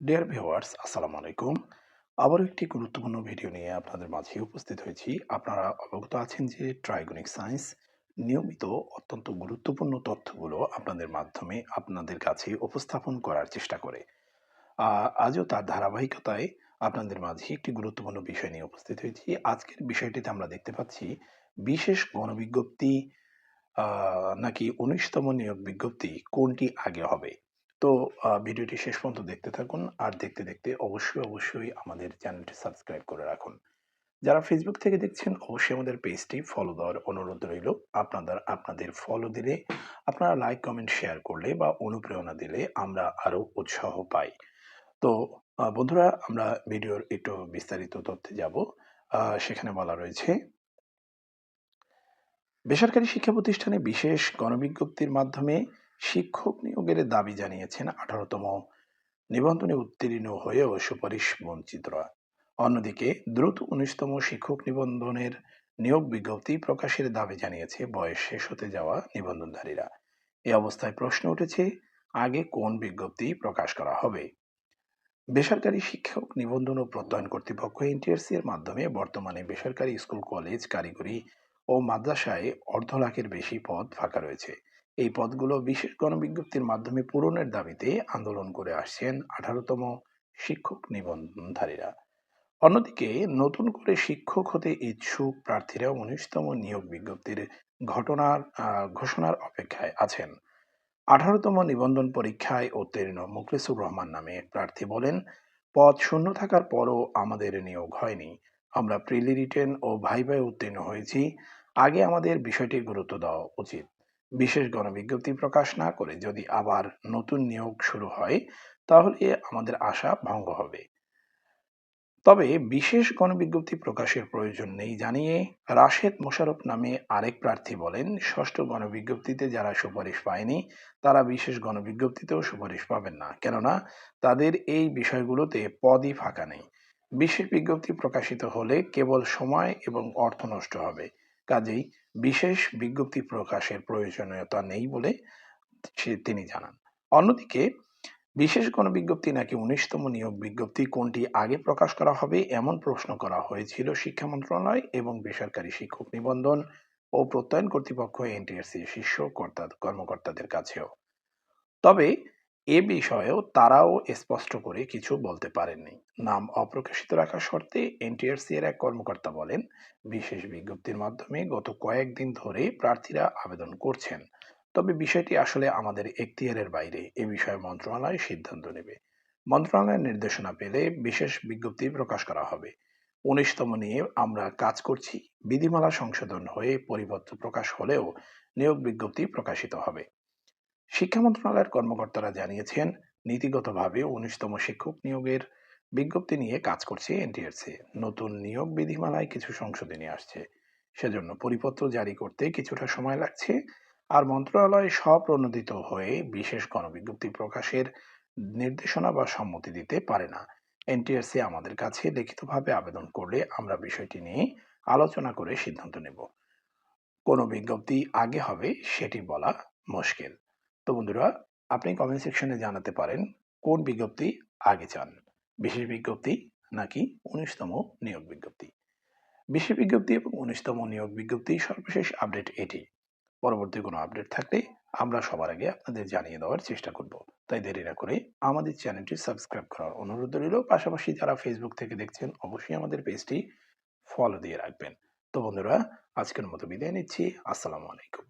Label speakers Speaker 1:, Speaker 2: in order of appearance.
Speaker 1: Dear viewers আসসালামু আলাইকুম আবারও একটি গুরুত্বপূর্ণ ভিডিও নিয়ে আপনাদের মাঝে উপস্থিত হয়েছি। আপনারা অবগত আছেন যে ট্রাইগনিক সায়েন্স নিয়মিত অত্যন্ত গুরুত্বপূর্ণ তথ্যগুলো আপনাদের মাধ্যমে আপনাদের কাছে উপস্থাপন করার চেষ্টা করে। আজও তার ধারাবাহিকতায় আপনাদের মাঝে একটি গুরুত্বপূর্ণ বিষয় নিয়ে উপস্থিত হয়েছি। আজকের বিষয়টিতে আমরা দেখতে পাচ্ছি বিশেষ গণবিজ্ঞপ্তি নাকি উনিশতম নিয়োগ বিজ্ঞপ্তি কোনটি আগে হবে? তো ভিডিওটি শেষ পর্যন্ত দেখতে থাকুন। আর দেখতে দেখতে অবশ্যই অবশ্যই আমাদের চ্যানেলটি সাবস্ক্রাইব করে রাখুন। যারা ফেসবুক থেকে দেখছেন, অবশ্যই আমাদের পেজটি ফলো দেওয়ার অনুরোধ রইল। আপনাদের আপনাদের ফলো দিলে, আপনারা লাইক কমেন্ট শেয়ার করলে বা অনুপ্রেরণা দিলে আমরা আরও উৎসাহ পাই। তো বন্ধুরা, আমরা ভিডিওর একটু বিস্তারিত তথ্যে যাব। সেখানে বলা রয়েছে, বেসরকারি শিক্ষা প্রতিষ্ঠানে বিশেষ গণবিজ্ঞপ্তির মাধ্যমে শিক্ষক নিয়োগের দাবি জানিয়েছেন আঠারোতম। নিবন্ধনে উত্তীর্ণ হয়েও সুপারিশ বঞ্চিতরা অন্যদিকে দ্রুত উনিশতম শিক্ষক নিবন্ধনের নিয়োগ বিজ্ঞপ্তি প্রকাশের দাবি জানিয়েছে বয়স শেষ হতে যাওয়া নিবন্ধনধারীরা। এ অবস্থায় প্রশ্ন উঠেছে, আগে কোন বিজ্ঞপ্তি প্রকাশ করা হবে? বেসরকারি শিক্ষক নিবন্ধন ও প্রত্যয়ন কর্তৃপক্ষ এনটিআরসি এর মাধ্যমে বর্তমানে বেসরকারি স্কুল, কলেজ, কারিগরি ও মাদ্রাসায় অর্ধ লাখের বেশি পদ ফাঁকা রয়েছে। এই পদগুলো বিশেষ গণবিজ্ঞপ্তির মাধ্যমে পূরণের দাবিতে আন্দোলন করে আসছেন আঠারোতম শিক্ষক নিবন্ধনধারীরা। অন্যদিকে, নতুন করে শিক্ষক হতে ইচ্ছুক প্রার্থীরা উনিশতম নিয়োগ বিজ্ঞপ্তির ঘটনার ঘোষণার অপেক্ষায় আছেন। আঠারোতম নিবন্ধন পরীক্ষায় উত্তীর্ণ মুখলিসুর রহমান নামে প্রার্থী বলেন, পদ শূন্য থাকার পরও আমাদের নিয়োগ হয়নি। আমরা প্রিলি রিটেন ও ভাইভাই উত্তীর্ণ হয়েছি। আগে আমাদের বিষয়টি গুরুত্ব দেওয়া উচিত। বিশেষ গণবিজ্ঞপ্তি প্রকাশ না করে যদি আবার নতুন নিয়োগ শুরু হয়, তাহলে আমাদের আশা ভঙ্গ হবে। তবে বিশেষ গণবিজ্ঞপ্তি প্রকাশের প্রয়োজন নেই জানিয়ে রাশেদ মোশারফ নামে আরেক প্রার্থী বলেন, ষষ্ঠ গণবিজ্ঞপ্তিতে যারা সুপারিশ পায়নি, তারা বিশেষ গণবিজ্ঞপ্তিতেও সুপারিশ পাবেন না। কেননা, তাদের এই বিষয়গুলোতে পদই ফাঁকা নেই। বিশেষ বিজ্ঞপ্তি প্রকাশিত হলে কেবল সময় এবং অর্থ নষ্ট হবে। কাজেই বিশেষ বিজ্ঞপ্তি প্রকাশের প্রয়োজনীয়তা নেই বলে তিনি জানান। অন্যদিকে, বিশেষ কোনো বিজ্ঞপ্তি নাকি উনিশতম নিয়োগ বিজ্ঞপ্তি কোনটি আগে প্রকাশ করা হবে এমন প্রশ্ন করা হয়েছিল শিক্ষা মন্ত্রণালয় এবং বেসরকারি শিক্ষক নিবন্ধন ও প্রত্যয়ন কর্তৃপক্ষ এনটিএসসি শীর্ষ কর্তা কর্মকর্তাদের কাছেও। তবে এ বিষয়েও তারাও স্পষ্ট করে কিছু বলতে পারেননি। নাম অপ্রকাশিত রাখার শর্তে এনটিআরসি এর এক কর্মকর্তা বলেন, বিশেষ বিজ্ঞপ্তির মাধ্যমে গত কয়েকদিন ধরে প্রার্থীরা আবেদন করছেন। তবে বিষয়টি আসলে আমাদের এখতিয়ারের বাইরে, এ বিষয়ে মন্ত্রণালয় সিদ্ধান্ত নেবে। মন্ত্রণালয়ের নির্দেশনা পেলে বিশেষ বিজ্ঞপ্তি প্রকাশ করা হবে। উনিশতম নিয়ে আমরা কাজ করছি। বিধিমালা সংশোধন হয়ে পরিপত্র প্রকাশ হলেও নিয়োগ বিজ্ঞপ্তি প্রকাশিত হবে। শিক্ষা মন্ত্রণালয়ের কর্মকর্তারা জানিয়েছেন, নীতিগতভাবে উনিশতম শিক্ষক নিয়োগের বিজ্ঞপ্তি নিয়ে কাজ করছে এনটিআরসি নতুন নিয়োগ বিধিমালায় কিছু সংশোধনী আসছে। সেজন্য পরিপত্র জারি করতে কিছুটা সময় লাগছে। আর মন্ত্রণালয় স্বপ্রণোদিত হয়ে বিশেষ গণবিজ্ঞপ্তি প্রকাশের নির্দেশনা বা সম্মতি দিতে পারে না। এনটিআরসি আমাদের কাছে লিখিতভাবে আবেদন করলে আমরা বিষয়টি নিয়ে আলোচনা করে সিদ্ধান্ত নেব। কোনো বিজ্ঞপ্তি আগে হবে সেটি বলা মুশকিল। তো বন্ধুরা, আপনি কমেন্ট সেকশনে জানাতে পারেন কোন বিজ্ঞপ্তি আগে চান। বিশেষ বিজ্ঞপ্তি নাকি উনিশতম নিয়োগ বিজ্ঞপ্তি? বিশেষ বিজ্ঞপ্তি এবং উনিশতম নিয়োগ বিজ্ঞপ্তি সর্বশেষ আপডেট এটি। পরবর্তী কোনো আপডেট থাকলে আমরা সবার আগে আপনাদের জানিয়ে দেওয়ার চেষ্টা করব। তাই দেরি না করে আমাদের চ্যানেলটি সাবস্ক্রাইব করার অনুরোধ রইল। পাশাপাশি যারা ফেসবুক থেকে দেখছেন, অবশ্যই আমাদের পেজটি ফলো দিয়ে রাখবেন। তো বন্ধুরা, আজকের মতো বিদায় নিচ্ছি। আসসালামু আলাইকুম।